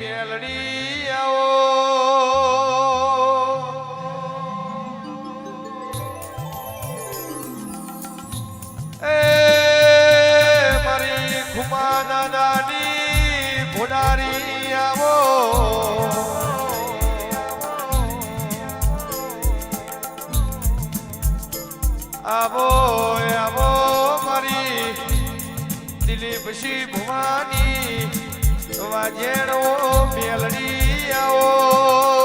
મેલડી આવો. એ મારી ખુમા નાની ભોડારી આવો. આવો આવો મારી દિલીપશી ભવાની વાજેણો મેલડી આવો.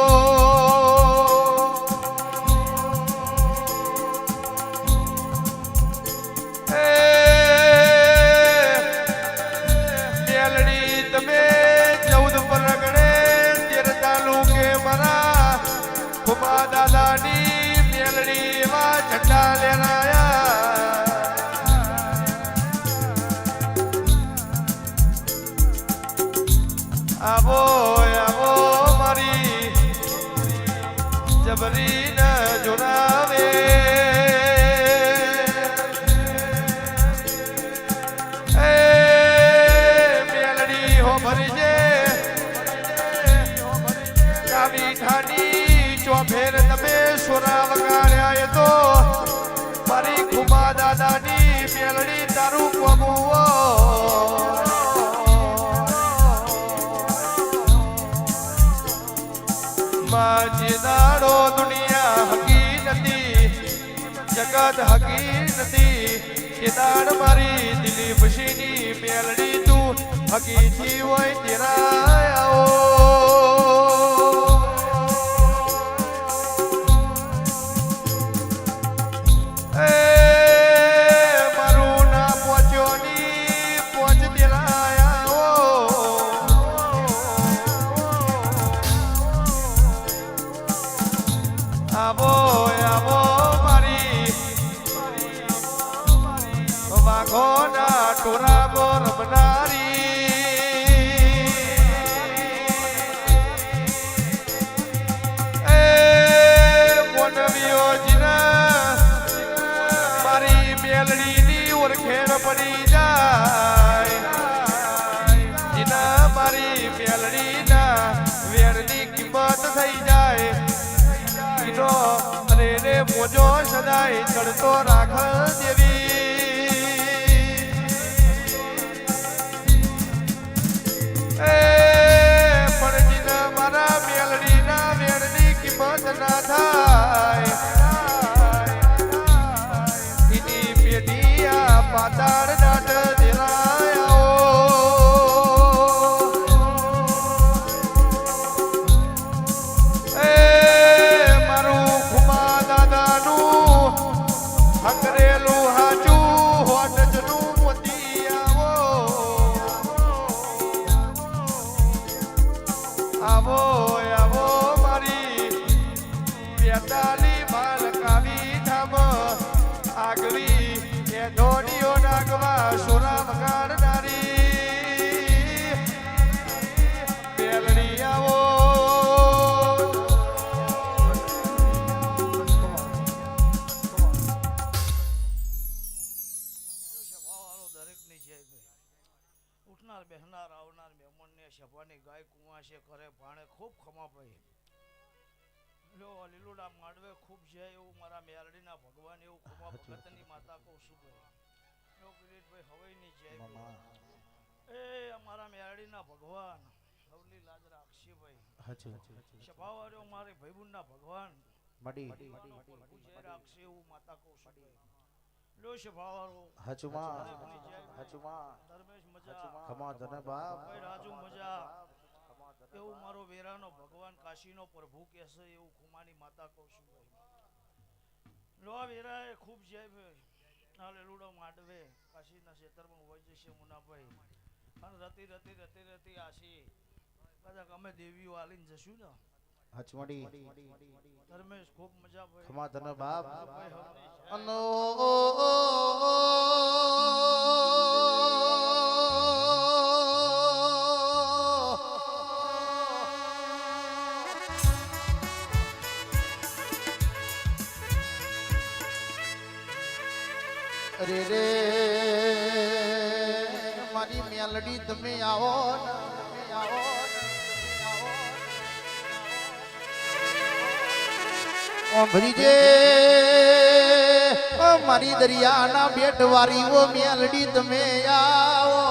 જગત હકી નથી. કે દાડ મારી દિલીપ સિંહની મેલડી તું હકીથી હોય તેરા થઈ જાય. ઈનો અને એને મોજો સદાય ચડતો રાખ દેવી એ પણ જીના મારા મેલડીના વેરની કિંમત ના થાય. આ પાતાળ સભાની ગાય કુવા છે ઘરે ભાણે ખૂબ ખમા ભાઈ લો લીલુડા માંડવે ખૂબ છે એવું મારા મેરડીના ભગવાન એવું ખુમા ભગતની માતા કહું શું લો કિરીટભાઈ હવઈની જય. એ અમારા મેરડીના ભગવાન હવલી લાજ રાખશે ભાઈ. સભાવાળો મારે ભાઈબુનના ભગવાન. મડી. જય રાખશે એવું માતા કહું છું ભાઈ લો સભાવાળો હચુમા દરેકની જય. ભાઈ. હચુમા ધર્મેશ મજા. ખમા ધને બાપ. રાજુ મજા. એવું મારો વેરાનો ભગવાન કાશીનો પ્રભુ કહેશે એવું ખુમાની માતા કહું છું લો વેરાએ ખૂબ જય આ લેલુડો માંડવે કાશીના ક્ષેત્રમાં હોય જશે મુનાભાઈ. અને રતી રતી રતી રતી આશી. કદાચ અમે દેવીઓ આલીને જશું ને? હચમડી. ધર્મેશ ખૂબ મજા ભાઈ ખમા ધન બાપ. અનો. અરે રે મારી મેલડી તમે આવો ને, ભરીજે મારી દરિયાના બેટવારી ઓ મેલડી તમે આવો.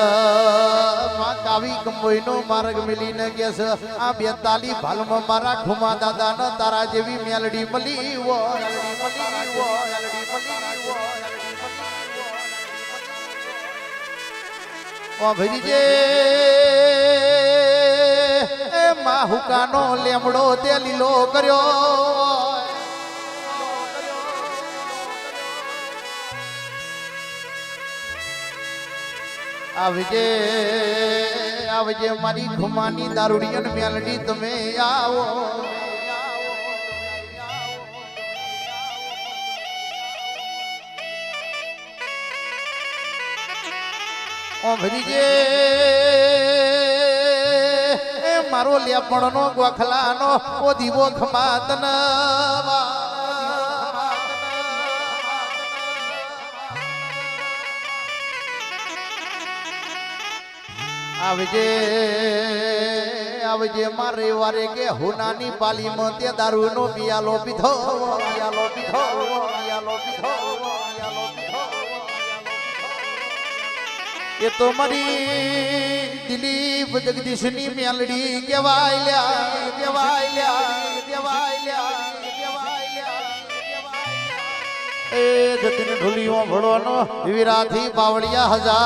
યસમાં કાવી કંબોઈનો માર્ગ મિલીને કે છે આ બેતાલી ભાલમાં મારા ઠુમા દાદા ન તારા જેવી મેલડી મળી વો મળી વો મળી ઓ ભરીજે એ માહુકાનો લેમડો તે લીલો કર્યો. આવજે આવજે મારી ઘુમાની દારૂડી અને મેલડી, તમે આવો. ઓ ભરીજે, એ મારો લેપણનો ગોખલાનો ઓ દીવો ખમાતના આવજે આવજે મારે વારે કે હુનાની પાલીમાં તે દારૂનો પિયાલો પીધો પિયાલો પીધો, પિયાલો એ તો મારી દિલીપ જગદીશની મેલડી કહેવાય લ્યા કહેવાય લ્યા કહેવાય લ્યા એ જતીન ઢોલીઓ ભળવાનો વિરાથી પાવડિયા હજા.